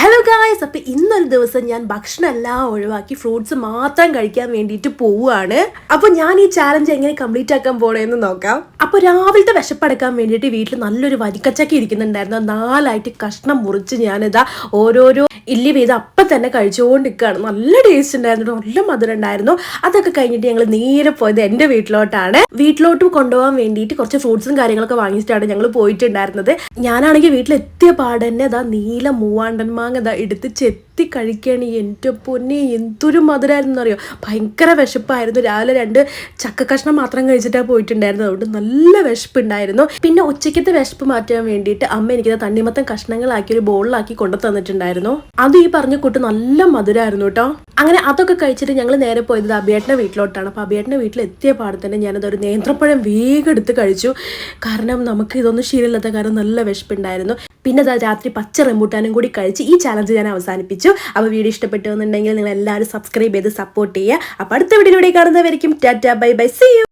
Hello guys അപ്പോൾ ഇന്നൊരു ദിവസം ഞാൻ ഭക്ഷണം എല്ലാം ഒഴിവാക്കി ഫ്രൂട്ട്സ് മാത്രം കഴിക്കാൻ വേണ്ടിയിട്ട് പോവുകയാണ്. അപ്പോൾ ഞാൻ ഈ ചാലഞ്ച് എങ്ങനെ കംപ്ലീറ്റ് ആക്കാൻ പോണേന്ന് നോക്കാം. അപ്പോൾ രാവിലത്തെ വിശപ്പടക്കാൻ വേണ്ടിയിട്ട് വീട്ടിൽ നല്ലൊരു വരിക്കച്ചക്ക ഇരിക്കുന്നുണ്ടായിരുന്നു. നാലായിട്ട് കഷ്ണം മുറിച്ച് ഞാനിതാ ഓരോരോ ഇല്ലി വീത് അപ്പം തന്നെ കഴിച്ചുകൊണ്ട് നിൽക്കുകയാണ് നല്ല ടേസ്റ്റ് ഉണ്ടായിരുന്നു. നല്ല മധുരം ഉണ്ടായിരുന്നു. അതൊക്കെ കഴിഞ്ഞിട്ട് ഞങ്ങൾ നേരെ പോയത് എന്റെ വീട്ടിലോട്ടാണ്. വീട്ടിലോട്ട് കൊണ്ടുപോകാൻ വേണ്ടിയിട്ട് കുറച്ച് ഫ്രൂട്ട്സും കാര്യങ്ങളൊക്കെ വാങ്ങിച്ചിട്ടാണ് ഞങ്ങൾ പോയിട്ടുണ്ടായിരുന്നത്. ഞാനാണെങ്കിൽ വീട്ടിലെത്തിയ പാടന്നെ അതാ നീല മൂവാണ്ടൻ മാങ്ങ എടുത്ത് ചെത്തി കഴിക്കുകയാണ് എന്റെ പൊന്നെ. എന്തൊരു മധുരമായിരുന്നു അറിയോ ഭയങ്കര വിശപ്പായിരുന്നു. രാവിലെ രണ്ട് ചക്ക കഷ്ണം മാത്രം കഴിച്ചിട്ടാണ് പോയിട്ടുണ്ടായിരുന്നത്. അതുകൊണ്ട് നല്ല വിശപ്പുണ്ടായിരുന്നു. പിന്നെ ഉച്ചയ്ക്കത്തെ വിശപ്പ് മാറ്റാൻ വേണ്ടിയിട്ട് അമ്മ എനിക്ക് തണ്ണിമത്തം കഷ്ണങ്ങളാക്കി ഒരു ബോളിലാക്കി കൊണ്ടു തന്നിട്ടുണ്ടായിരുന്നു. അത് ഈ പറഞ്ഞ കൂട്ട് നല്ല മധുരമായിരുന്നു കേട്ടോ. അങ്ങനെ അതൊക്കെ കഴിച്ചിട്ട് ഞങ്ങൾ നേരെ പോയത് അബിയേട്ടന്റെ വീട്ടിലോട്ടാണ്. അപ്പോൾ അബിയേട്ടന്റെ വീട്ടിൽ എത്തിയ പാടെ തന്നെ ഞാനതൊരു നേന്ത്രപ്പഴം വേഗം എടുത്ത് കഴിച്ചു. കാരണം നമുക്ക് ഇതൊന്നും ശീലമില്ലാത്ത കാരണം നല്ല വിശപ്പുണ്ടായിരുന്നു. പിന്നെ അത് രാത്രി പച്ച റെമ്പൂട്ടാനും കൂടി കഴിച്ച് ഈ ചാലഞ്ച് ഞാൻ അവസാനിപ്പിച്ചു. അപ്പോൾ വീഡിയോ ഇഷ്ടപ്പെട്ടു എന്നുണ്ടെങ്കിൽ നിങ്ങൾ എല്ലാവരും സബ്സ്ക്രൈബ് ചെയ്ത് സപ്പോർട്ട് ചെയ്യുക. അപ്പോൾ അടുത്ത വീഡിയോയിലൂടെ കാണുന്നവരിക്കും tata bye bye see you